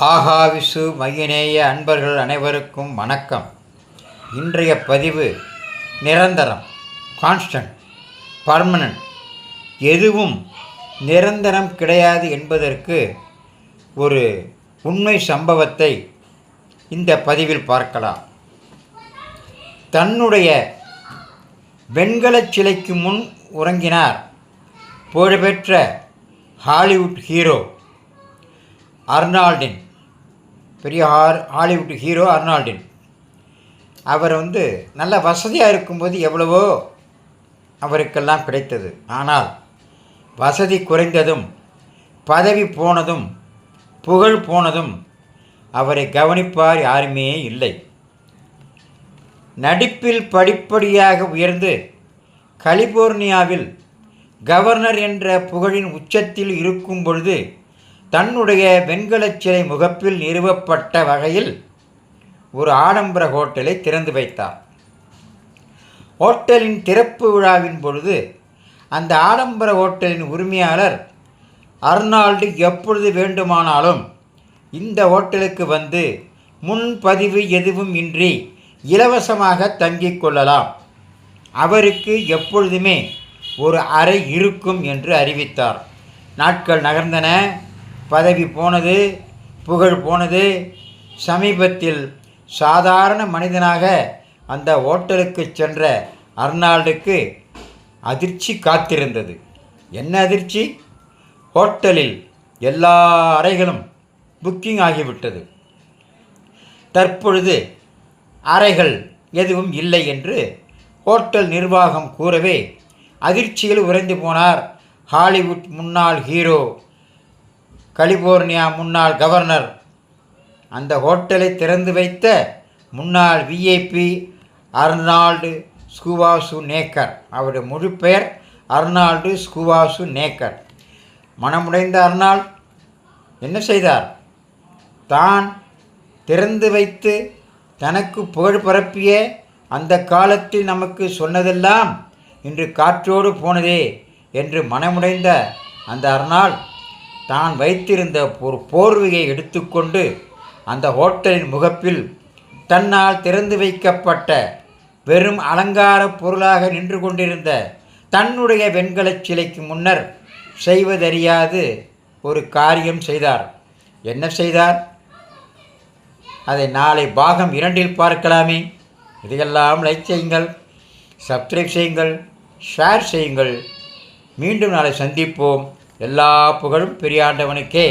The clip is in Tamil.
ஆகாவிசு மையநேய அன்பர்கள் அனைவருக்கும் வணக்கம். இன்றைய பதிவு நிரந்தரம் கான்ஸ்டன்ட் பர்மனன்ட் எதுவும் நிரந்தரம் கிடையாது என்பதற்கு ஒரு உண்மை சம்பவத்தை இந்த பதிவில் பார்க்கலாம். தன்னுடைய வெண்கலச் சிலைக்கு முன் உறங்கினார் புகழ்பெற்ற ஹாலிவுட் ஹீரோ அர்னால்டின். பெரிய ஹார் ஹாலிவுட் ஹீரோ அர்னால்டின். அவர் வந்து நல்ல வசதியாக இருக்கும்போது எவ்வளவோ அவருக்கெல்லாம் கிடைத்தது. ஆனால் வசதி குறைந்ததும் பதவி போனதும் புகழ் போனதும் அவரை கவனிப்பார் யாருமே இல்லை. நடிப்பில் படிப்படியாக உயர்ந்து கலிபோர்னியாவில் கவர்னர் என்ற புகழின் உச்சத்தில் இருக்கும் பொழுது தன்னுடைய வெண்கலச் சிலை முகப்பில் நிறுவப்பட்ட வகையில் ஒரு ஆடம்பர ஹோட்டலை திறந்து வைத்தார். ஹோட்டலின் திறப்பு விழாவின் பொழுது அந்த ஆடம்பர ஹோட்டலின் உரிமையாளர் அர்னால்டு எப்பொழுது வேண்டுமானாலும் இந்த ஹோட்டலுக்கு வந்து முன்பதிவு எதுவும் இன்றி இலவசமாக தங்கிக் கொள்ளலாம். அவருக்கு எப்பொழுதுமே ஒரு அறை இருக்கும் என்று அறிவித்தார். நாட்கள் நகர்ந்தன. பதவி போனது புகழ் போனது. சமீபத்தில் சாதாரண மனிதனாக அந்த ஹோட்டலுக்கு சென்ற அர்னால்டுக்கு அதிர்ச்சி காத்திருந்தது. என்ன அதிர்ச்சி? ஹோட்டலில் எல்லா அறைகளும் புக்கிங் ஆகிவிட்டது. தற்பொழுது அறைகள் எதுவும் இல்லை என்று ஹோட்டல் நிர்வாகம் கூறவே அதிர்ச்சியில் உறைந்து போனார் ஹாலிவுட் முன்னாள் ஹீரோ கலிபோர்னியா முன்னாள் கவர்னர். அந்த ஹோட்டலை திறந்து வைத்த முன்னாள் விஐபி அர்னால்டு ஸ்கூவாசு நேக்கர். அவருடைய முழு பெயர் அர்னால்டு ஸ்கூவாசு நேக்கர். மனமுடைந்த அர்னால் என்ன செய்தார்? தான் திறந்து வைத்து தனக்கு புகழ் பரப்பிய அந்த காலத்தில் நமக்கு சொன்னதெல்லாம் இன்று காற்றோடு போனதே என்று மனமுடைந்த அந்த அர்னால் தான் வைத்திருந்த ஒரு போர்வையை எடுத்துக்கொண்டு அந்த ஹோட்டலின் முகப்பில் தன்னால் திறந்து வைக்கப்பட்ட வெறும் அலங்கார பொருளாக நின்று கொண்டிருந்த தன்னுடைய வெண்கலச் சிலைக்கு முன்னர் செய்வதறியாது ஒரு காரியம் செய்தார். என்ன செய்தார்? அதை நாளை பாகம் இரண்டில் பார்க்கலாமே. இதையெல்லாம் லைக் செய்யுங்கள் சப்ஸ்கிரைப் செய்யுங்கள் ஷேர் செய்யுங்கள். மீண்டும் நாளை சந்திப்போம். எல்லா புகழும் பெரியாண்டவனுக்கே